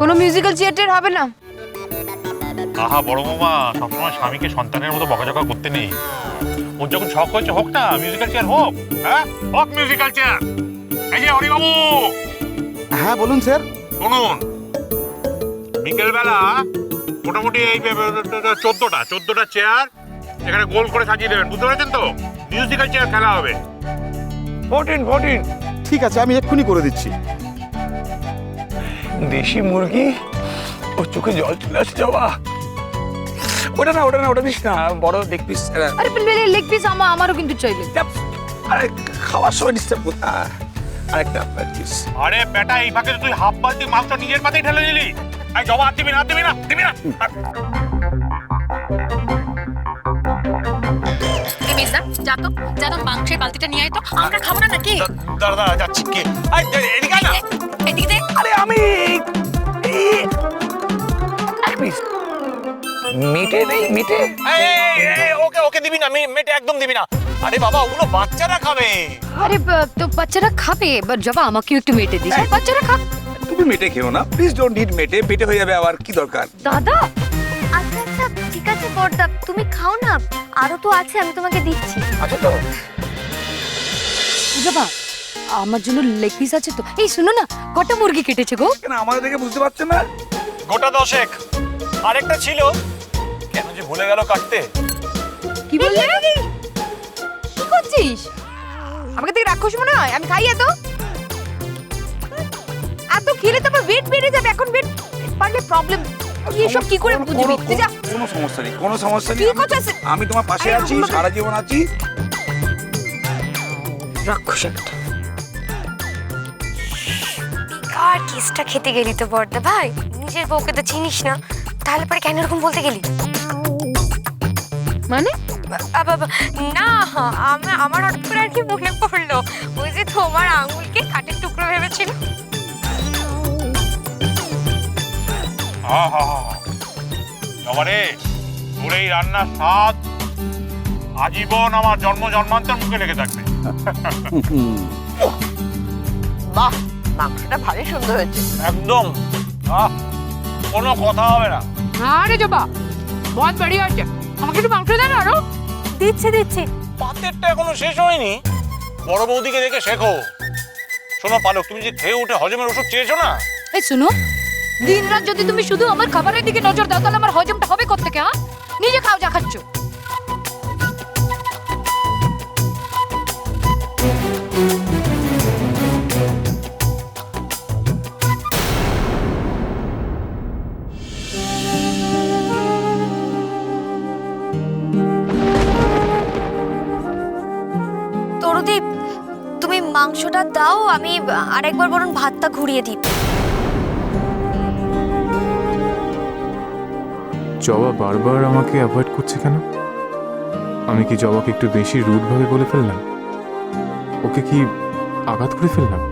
কোনো মিউজিক্যাল চেয়ারটের হবে না। আহা বড় মামা সবসময় স্বামীকে সন্তানের মতো বকাঝকা করতে নেই। ওর যখন শখ হয়েছে হোক না মিউজিক্যাল চেয়ার হোক হ্যাঁ? হোক মিউজিক্যাল চেয়ার এই যে হরিবাবু। হ্যাঁ বলুন স্যার। শুনুন। বিকেলবেলা মোটামুটি এই চোদ্দটা চোদ্দটা চেয়ার এখানে গোল করে সাজিয়ে দেবেন। বুঝতে পেরেছেন তো? মিউজিক্যাল চেয়ার খেলা হবে। ফোরটিন ফোরটিন ঠিক আছে আমি এক্ষুনি করে দিচ্ছি। দেশি মুরগি? ও চোখে জল চলে আসছে বাবা ওটা না ওটা না ওটা দিস না বড় দেখ পিস আরে পেলে লেগ পিস আমার আমারও কিন্তু চাইলে আরে খাওয়ার সময় ডিস্টার্ব আরেকটা পিস আরে বেটা এই ফাঁকে তুই হাফ বালতি মাংস নিজের পাতেই ঢেলে দিলি। এই জবা হাত দিবি না দিবি না দিবি না। এই যা তো যা তো মাংসের বালতিটা নিয়ে আয় তো আমরা খাব না নাকি? দাঁড়া দাঁড়া যাচ্ছি কে? এই, এই, এদিকে না। এদিকে আরে আমি মিটে নেই মিটে? এই, এই, এই, ওকে ওকে দিবি না মেটে একদম দিবি না। আরে বাবা ওগুলো বাচ্চারা খাবে। আরে বা- তো বাচ্চারা খাবে। এবার জবা আমাকেও একটু মেটে দিস। বাচ্চারা খাক। তুমি মেটে খেও না। প্লিজ ডোন্ট ইট মেটে। পেটে হয়ে যাবে আবার। কি দরকার? দাদা আচ্ছা আচ্ছা ঠিক আছে বর্দা তুমি খাও না। আরও তো আছে আমি তোমাকে দিচ্ছি। আচ্ছা তো। জবা আমার জন্য লেগ পিস আছে তো। এই শুনো না কটা মুরগি কেটেছে গো। কেন আমাদের দেখে বুঝতে পারছেন না? গোটা দশেক। আরেকটা ছিল। কেন যে ভুলে গেল কাটতে? কি বললে? কি? করছিস? আমাকে থেকে রাক্ষস মনে হয়? আমি খাই এত? এত খেলে তো আমার ওয়েট বেড়ে যাবে। এখন ওয়েট বাড়লে প্রবলেম কি এসব কি করে বুঝবি? তুই যা। কোনো সমস্যা নেই কোনো সমস্যা নেই। আমি- কথা আছে? আমি তোমার পাশে আছি সারা জীবন আছি। রাক্ষস একটা। কার কেসটা খেতে গেলি তো বর্দা ভাই? নিজের বউকে তো চিনিস না। তাহলে পরে কেন এরকম বলতে গেলি? মানে? না আমার আমার হঠাৎ করে আর কি মনে পড়ল। ওই যে তোমার আঙুলকে কাঠের টুকরো ভেবেছিল। জবারে তোর এই রান্নার স্বাদ আজীবন আমার জন্ম জন্মান্তর মুখে লেগে থাকবে। বাহ! মাংসটা ভারী সুন্দর হয়েছে। একদম। আহ, কোনো কথা হবে না। আরে জবা বহুত বাড়ি আছে আমাকে একটু মাংস দেন আরও। দিচ্ছি দিচ্ছি। পাতেরটা এখনও শেষ হয়নি। বড় বৌদিকে দেখে শেখো। শোনো পালক তুমি যে খেয়ে উঠে হজমের ওষুধ চেয়েছো না? এই শুনো দিন রাত যদি তুমি শুধু আমার খাবারের দিকে নজর দাও তাহলে আমার হজমটা হবে কোত্থেকে হ্যাঁ? নিজে খাও যা খাচ্ছ। মাংসটা দাও, আমি আরেকবার বরং ভাতটা ঘুরিয়ে দিই। জবা বারবার আমাকে অ্যাভয়েড করছে কেন? আমি কি জবাকে একটু বেশি রুডভাবে বলে ফেললাম? ওকে কি আঘাত করে ফেললাম?